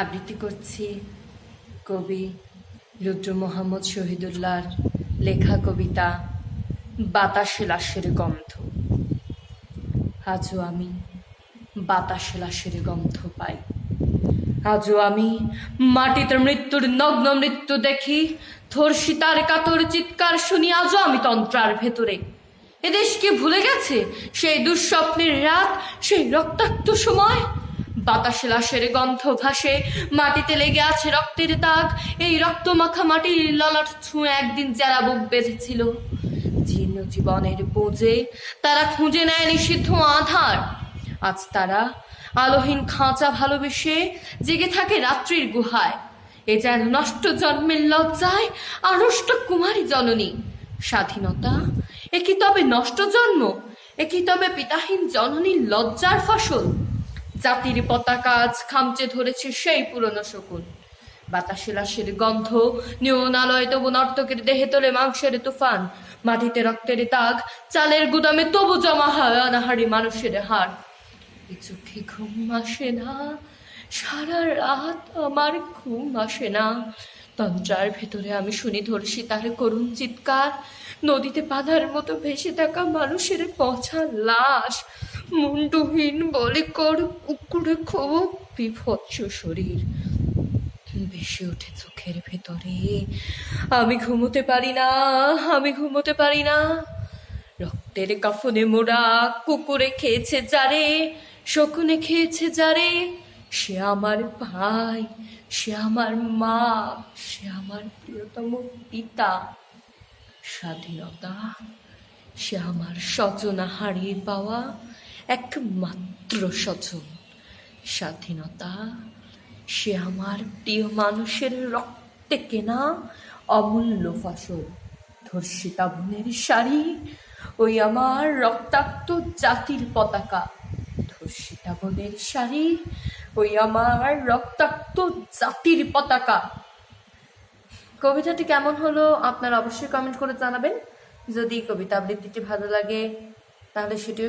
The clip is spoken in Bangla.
আবৃত্তি করছি কবি রুদ্র মোহাম্মদ শহীদুল্লাহর লেখা কবিতা বাতাসে লাশের গন্ধ। আজও আমি বাতাসে লাশের গন্ধ পাই। আজও আমি মাটিতে মৃত্যুর নগ্ন মৃত্যু দেখি, ধর্ষিতার কাতর চিৎকার শুনি, আজও আমি তন্ত্রার ভেতরে। এদেশ কি ভুলে গেছে সেই দুঃস্বপ্নের রাত, সেই রক্তাক্ত সময়? বাতাসে লাশের গন্ধ ভাসে, মাটিতে লেগে আছে রক্তের দাগ। এই রক্ত মাখা মাটির ললাট ছুঁয়ে একদিন যারা বুক বেঁধেছিল। জীর্ণ জীবনের বোঝে, তারা খুঁজে নেয় নিষিদ্ধ আধার। আজ তারা আলোহীন খাঁচা ভালোবেসে জেগে থাকে রাত্রির গুহায়। এ যেন নষ্ট জন্মের লজ্জায় আড়ষ্ট কুমারী জননী। স্বাধীনতা, এ কি তবে নষ্ট জন্ম? এ কি তবে পিতাহীন জননীর লজ্জার ফসল? জাতির পতাকা আজ খামচে ধরেছে সেই পুরনো শকুন। বাতাসে লাশের গন্ধ নিয়নালয় তবু নর্তকের দেহে তোলে মাংসের তুফান। মাটিতে রক্তের দাগ, চালের গুদামে তবু জমা হয় অনাহারি মানুষের হাড় চোখে ঘুম আসে না? সারা রাত আমার ঘুম আসে না। তন্ত্রার ভেতরে আমি শুনি ধরছি তার করুণ চিৎকার। নদীতে বাঁধার মতো ভেসে থাকা মানুষের পচা লাশ। মুন্ডুহীন বলিকর কুকুরে খুব বিভৎস শরীর। বেশি ওঠে চোখের ভেতরে। আমি ঘুমোতে পারি না, আমি ঘুমোতে পারি না। রক্তের কাফনে মোড়া কুকুরে খেয়েছে যারে, শকুনে খেয়েছে যারে। সে আমার ভাই, সে আমার মা, সে আমার প্রিয়তম পিতা। স্বাধীনতা, সে আমার সচনা হারিয়ে পাওয়া। একমাত্র স্বজন স্বাধীনতা, সে আমার প্রিয় মানুষের রক্তে কেনা অমূল্য ফসল। ধর্ষিতা বোনের শাড়ি, ওই আমার রক্তাক্ত জাতির পতাকা। ধর্ষিতা বোনের শাড়ি, ওই আমার রক্তাক্ত জাতির পতাকা। কবিতাটি কেমন হলো আপনারা অবশ্যই কমেন্ট করে জানাবেন। যদি কবিতা আবৃত্তিটি ভালো লাগে, তাহলে সেটিও